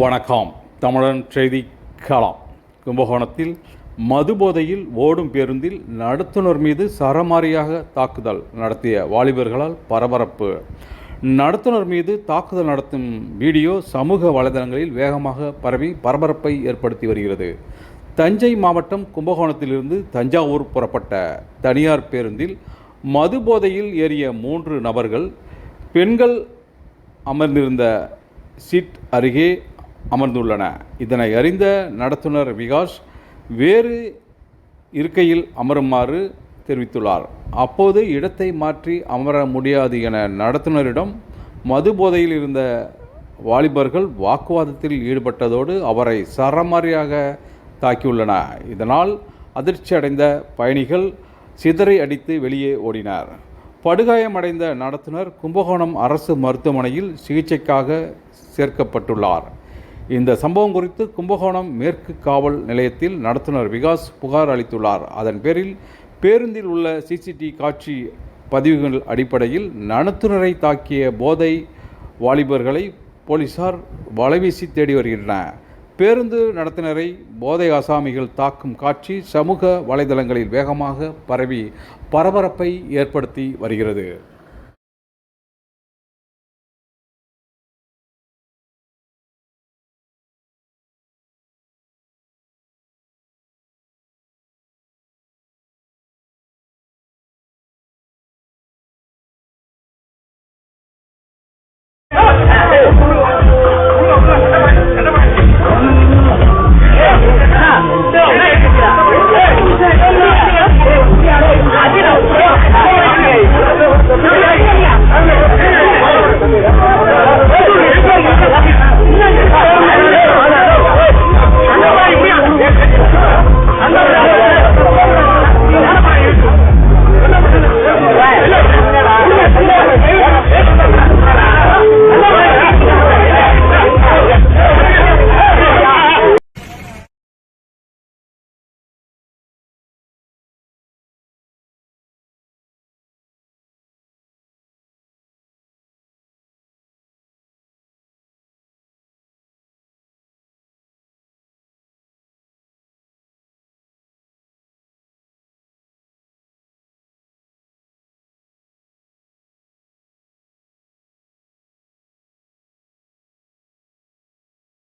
வணக்கம். தமிழன் செய்தி களம். கும்பகோணத்தில் மதுபோதையில் ஓடும் பேருந்தில் நடத்துனர் மீது சரமாரியாக தாக்குதல் நடத்திய வாலிபர்களால் பரபரப்பு. நடத்துனர் மீது தாக்குதல் நடத்தும் வீடியோ சமூக வலைதளங்களில் வேகமாக பரவி பரபரப்பை ஏற்படுத்தி வருகிறது. தஞ்சை மாவட்டம் கும்பகோணத்திலிருந்து தஞ்சாவூர் புறப்பட்ட தனியார் பேருந்தில் மதுபோதையில் ஏறிய மூன்று நபர்கள் பெண்கள் அமர்ந்திருந்த சீட் அருகே அமர்ந்துள்ளன. இதனை அறிந்த நடத்துனர் விகாஷ் வேறு இருக்கையில் அமருமாறு தெரிவித்துள்ளார். அப்போது இடத்தை மாற்றி அமர முடியாது என நடத்துனரிடம் மது போதையில் இருந்த வாலிபர்கள் வாக்குவாதத்தில் ஈடுபட்டதோடு அவரை சரமாரியாக தாக்கியுள்ளன. இதனால் அதிர்ச்சி அடைந்த பயணிகள் சிதறி அடித்து வெளியே ஓடினர். படுகாயமடைந்த நடத்துனர் கும்பகோணம் அரசு மருத்துவமனையில் சிகிச்சைக்காக சேர்க்கப்பட்டுள்ளார். இந்த சம்பவம் குறித்து கும்பகோணம் மேற்கு காவல் நிலையத்தில் நடத்துனர் விகாஸ் புகார் அளித்துள்ளார். அதன் பேரில் பேருந்தில் உள்ள சிசிடி காட்சி பதிவுகள் அடிப்படையில் நடத்துனரை தாக்கிய போதை வாலிபர்களை போலீசார் வலைவீசி தேடி வருகின்றனர். பேருந்து நடத்தினரை போதை ஆசாமிகள் தாக்கும் காட்சி சமூக வலைதளங்களில் வேகமாக பரவி பரபரப்பை ஏற்படுத்தி வருகிறது.